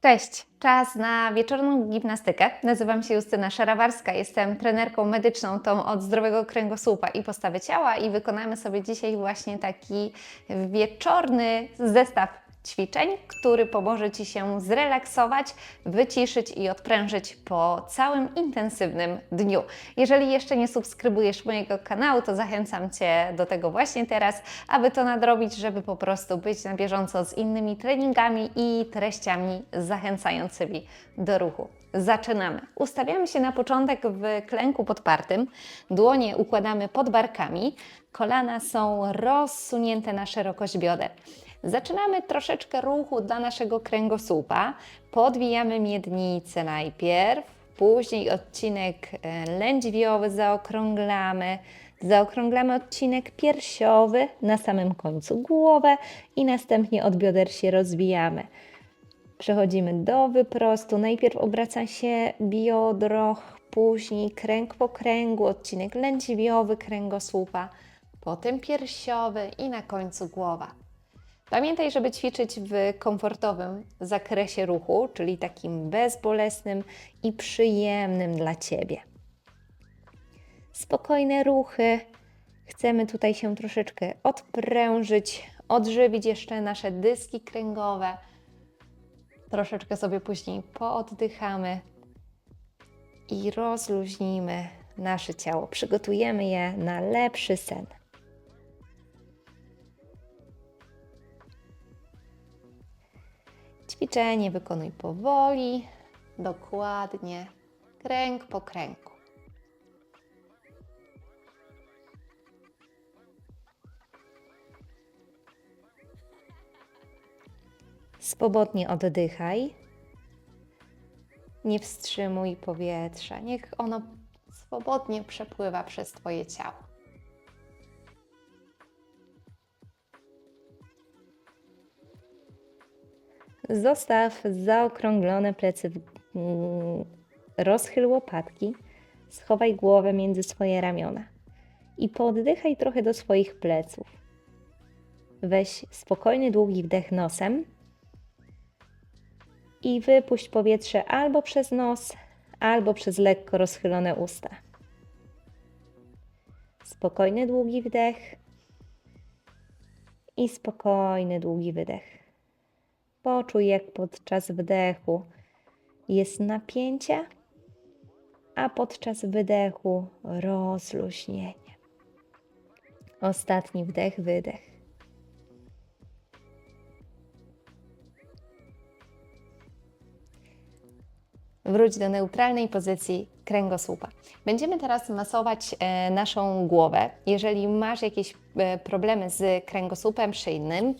Cześć, czas na wieczorną gimnastykę. Nazywam się Justyna Szarawarska, jestem trenerką medyczną tą od zdrowego kręgosłupa i postawy ciała i wykonamy sobie dzisiaj właśnie taki wieczorny zestaw ćwiczeń, który pomoże Ci się zrelaksować, wyciszyć i odprężyć po całym intensywnym dniu. Jeżeli jeszcze nie subskrybujesz mojego kanału, to zachęcam Cię do tego właśnie teraz, aby to nadrobić, żeby po prostu być na bieżąco z innymi treningami i treściami zachęcającymi do ruchu. Zaczynamy. Ustawiamy się na początek w klęku podpartym. Dłonie układamy pod barkami. Kolana są rozsunięte na szerokość bioder. Zaczynamy troszeczkę ruchu dla naszego kręgosłupa. Podwijamy miednicę najpierw, później odcinek e, lędźwiowy zaokrąglamy. Zaokrąglamy odcinek piersiowy, na samym końcu głowę i następnie od bioder się rozwijamy. Przechodzimy do wyprostu. Najpierw obraca się biodro, później kręg po kręgu, odcinek lędźwiowy kręgosłupa, potem piersiowy i na końcu głowa. Pamiętaj, żeby ćwiczyć w komfortowym zakresie ruchu, czyli takim bezbolesnym i przyjemnym dla Ciebie. Spokojne ruchy. Chcemy tutaj się troszeczkę odprężyć, odżywić jeszcze nasze dyski kręgowe. Troszeczkę sobie później pooddychamy i rozluźnimy nasze ciało. Przygotujemy je na lepszy sen. Ćwiczenie wykonuj powoli, dokładnie, kręg po kręgu. Swobodnie oddychaj. Nie wstrzymuj powietrza. Niech ono swobodnie przepływa przez Twoje ciało. Zostaw zaokrąglone plecy, w- mm, rozchyl łopatki, schowaj głowę między swoje ramiona i pooddychaj trochę do swoich pleców. Weź spokojny, długi wdech nosem i wypuść powietrze albo przez nos, albo przez lekko rozchylone usta. Spokojny, długi wdech i spokojny, długi wydech. Poczuj, jak podczas wdechu jest napięcie, a podczas wydechu rozluźnienie. Ostatni wdech, wydech. Wróć do neutralnej pozycji kręgosłupa. Będziemy teraz masować e, naszą głowę. Jeżeli masz jakieś e, problemy z kręgosłupem szyjnym,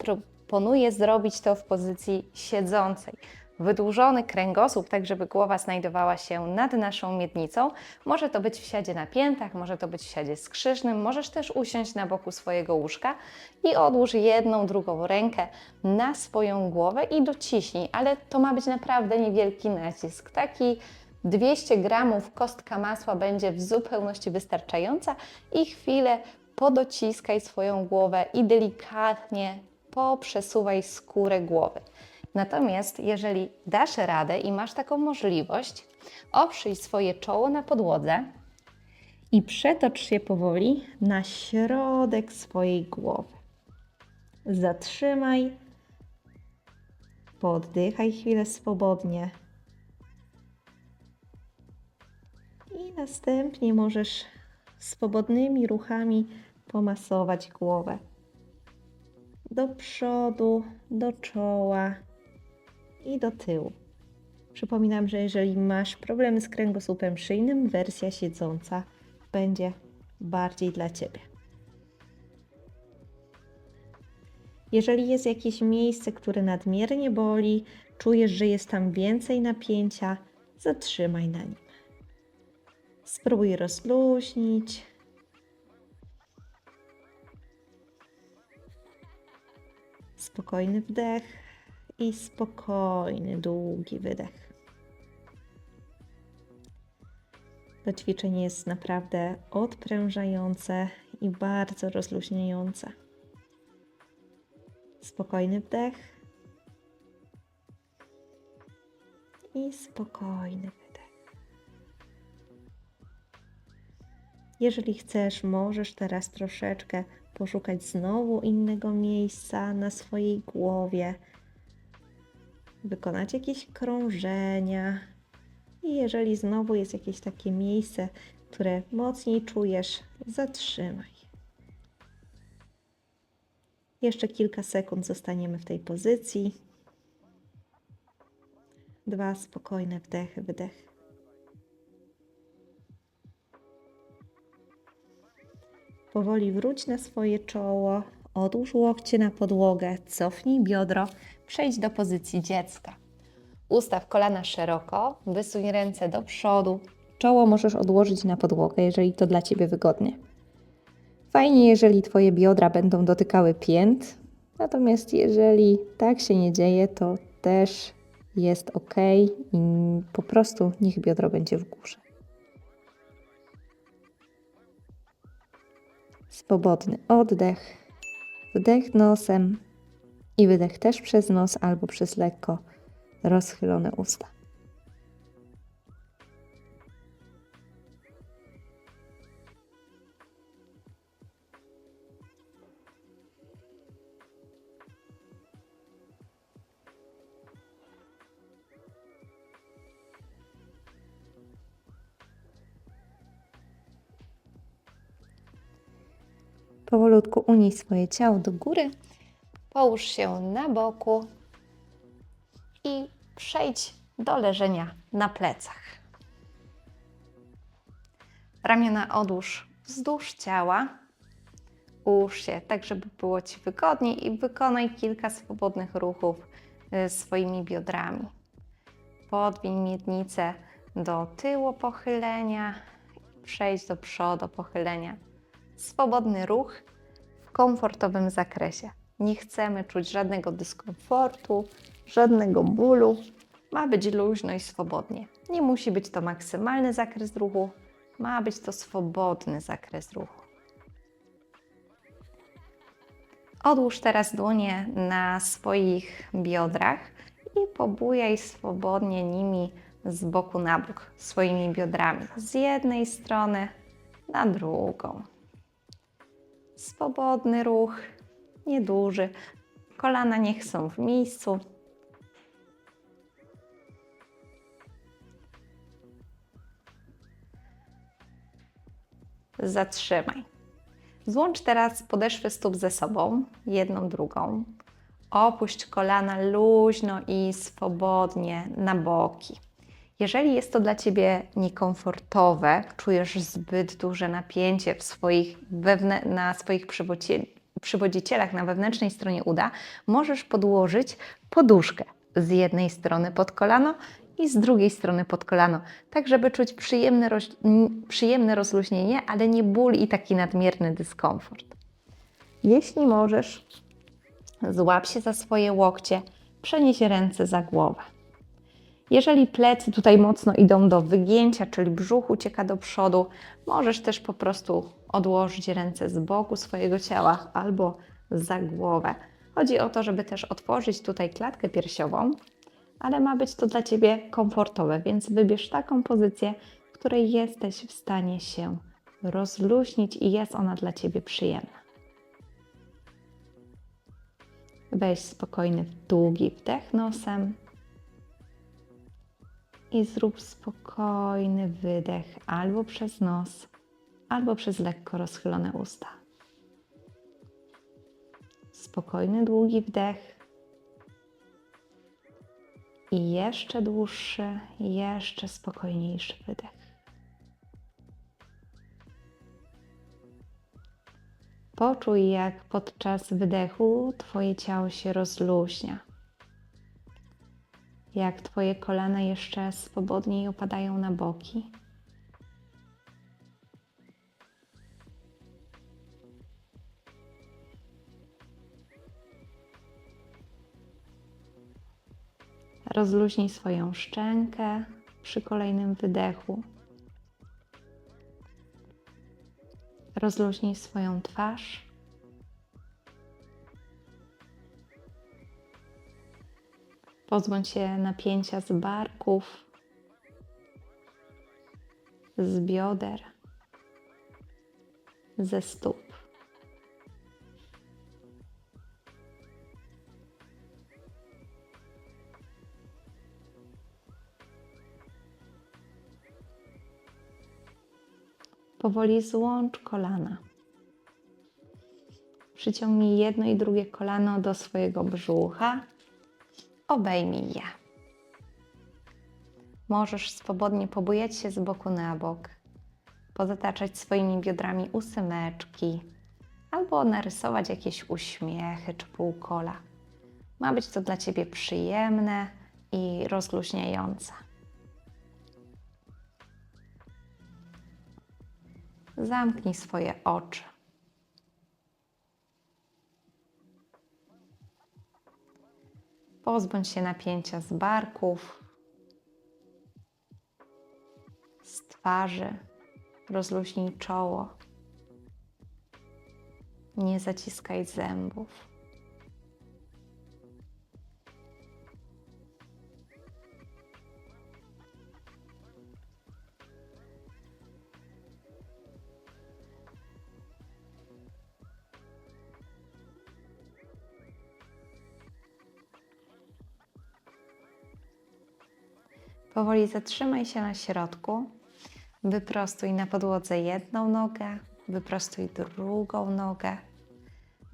proponuję zrobić to w pozycji siedzącej. Wydłużony kręgosłup, tak żeby głowa znajdowała się nad naszą miednicą. Może to być w siadzie na piętach, może to być w siadzie skrzyżnym. Możesz też usiąść na boku swojego łóżka i odłóż jedną, drugą rękę na swoją głowę i dociśnij, ale to ma być naprawdę niewielki nacisk. Taki 200 gramów kostka masła będzie w zupełności wystarczająca i chwilę podociskaj swoją głowę i delikatnie poprzesuwaj skórę głowy. Natomiast jeżeli dasz radę i masz taką możliwość, oprzyj swoje czoło na podłodze i przetocz się powoli na środek swojej głowy. Zatrzymaj, poddychaj chwilę swobodnie. I następnie możesz swobodnymi ruchami pomasować głowę do przodu, do czoła i do tyłu. Przypominam, że jeżeli masz problemy z kręgosłupem szyjnym, wersja siedząca będzie bardziej dla Ciebie. Jeżeli jest jakieś miejsce, które nadmiernie boli, czujesz, że jest tam więcej napięcia, zatrzymaj na nim. Spróbuj rozluźnić. Spokojny wdech i spokojny, długi wydech. To ćwiczenie jest naprawdę odprężające i bardzo rozluźniające. Spokojny wdech i spokojny wydech. Jeżeli chcesz, możesz teraz troszeczkę poszukać znowu innego miejsca na swojej głowie, wykonać jakieś krążenia. I jeżeli znowu jest jakieś takie miejsce, które mocniej czujesz, zatrzymaj. Jeszcze kilka sekund zostaniemy w tej pozycji. Dwa spokojne wdechy, wydechy. Powoli wróć na swoje czoło, odłóż łokcie na podłogę, cofnij biodro, przejdź do pozycji dziecka. Ustaw kolana szeroko, wysuń ręce do przodu. Czoło możesz odłożyć na podłogę, jeżeli to dla Ciebie wygodnie. Fajnie, jeżeli Twoje biodra będą dotykały pięt, natomiast jeżeli tak się nie dzieje, to też jest ok i po prostu niech biodro będzie w górze. Swobodny oddech, wdech nosem i wydech też przez nos albo przez lekko rozchylone usta. Powolutku unij swoje ciało do góry, połóż się na boku i przejdź do leżenia na plecach. Ramiona odłóż wzdłuż ciała. Ułóż się tak, żeby było Ci wygodniej i wykonaj kilka swobodnych ruchów y, swoimi biodrami. Podwiń miednicę do tyłu pochylenia, przejdź do przodu pochylenia. Swobodny ruch w komfortowym zakresie. Nie chcemy czuć żadnego dyskomfortu, żadnego bólu. Ma być luźno i swobodnie. Nie musi być to maksymalny zakres ruchu, ma być to swobodny zakres ruchu. Odłóż teraz dłonie na swoich biodrach i pobujaj swobodnie nimi z boku na bok, swoimi biodrami. Z jednej strony na drugą. Swobodny ruch, nieduży. Kolana niech są w miejscu. Zatrzymaj. Złącz teraz podeszwy stóp ze sobą, jedną drugą. Opuść kolana luźno i swobodnie na boki. Jeżeli jest to dla Ciebie niekomfortowe, czujesz zbyt duże napięcie w swoich na swoich przywodzicielach na wewnętrznej stronie uda, możesz podłożyć poduszkę z jednej strony pod kolano i z drugiej strony pod kolano, tak żeby czuć przyjemne, roz, przyjemne rozluźnienie, ale nie ból i taki nadmierny dyskomfort. Jeśli możesz, złap się za swoje łokcie, przenieś ręce za głowę. Jeżeli plecy tutaj mocno idą do wygięcia, czyli brzuch ucieka do przodu, możesz też po prostu odłożyć ręce z boku swojego ciała albo za głowę. Chodzi o to, żeby też otworzyć tutaj klatkę piersiową, ale ma być to dla Ciebie komfortowe, więc wybierz taką pozycję, w której jesteś w stanie się rozluźnić i jest ona dla Ciebie przyjemna. Weź spokojny, długi wdech nosem i zrób spokojny wydech albo przez nos, albo przez lekko rozchylone usta. Spokojny, długi wdech. I jeszcze dłuższy, jeszcze spokojniejszy wydech. Poczuj, jak podczas wydechu Twoje ciało się rozluźnia. Jak Twoje kolana jeszcze swobodniej opadają na boki. Rozluźnij swoją szczękę przy kolejnym wydechu. Rozluźnij swoją twarz. Pozbądź się napięcia z barków, z bioder, ze stóp. Powoli złącz kolana. Przyciągnij jedno i drugie kolano do swojego brzucha. Obejmij je. Możesz swobodnie pobujać się z boku na bok, pozataczać swoimi biodrami ósemeczki albo narysować jakieś uśmiechy czy półkola. Ma być to dla Ciebie przyjemne i rozluźniające. Zamknij swoje oczy. Pozbądź się napięcia z barków, z twarzy, rozluźnij czoło. Nie zaciskaj zębów. Powoli zatrzymaj się na środku. Wyprostuj na podłodze jedną nogę, wyprostuj drugą nogę,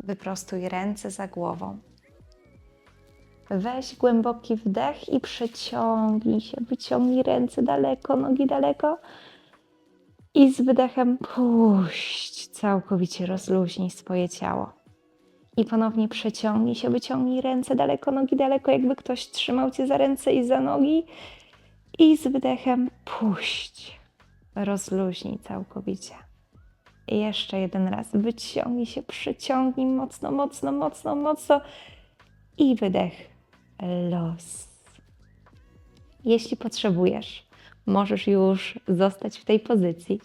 wyprostuj ręce za głową. Weź głęboki wdech i przeciągnij się. Wyciągnij ręce daleko, nogi daleko. I z wydechem puść, całkowicie rozluźnij swoje ciało. I ponownie przeciągnij się, wyciągnij ręce daleko, nogi daleko, jakby ktoś trzymał cię za ręce i za nogi. I z wydechem puść. Rozluźnij całkowicie. I jeszcze jeden raz. Wyciągnij się, przyciągnij mocno, mocno, mocno, mocno. I wydech. Los. Jeśli potrzebujesz, możesz już zostać w tej pozycji.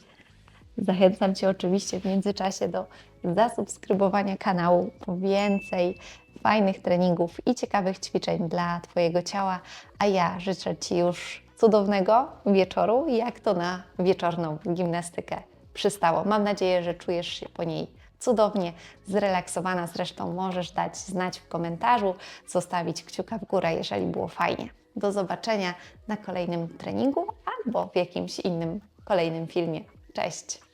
Zachęcam Cię oczywiście w międzyczasie do zasubskrybowania kanału po więcej fajnych treningów i ciekawych ćwiczeń dla Twojego ciała. A ja życzę Ci już cudownego wieczoru, jak to na wieczorną gimnastykę przystało. Mam nadzieję, że czujesz się po niej cudownie, zrelaksowana. Zresztą możesz dać znać w komentarzu, zostawić kciuka w górę, jeżeli było fajnie. Do zobaczenia na kolejnym treningu albo w jakimś innym kolejnym filmie. Cześć!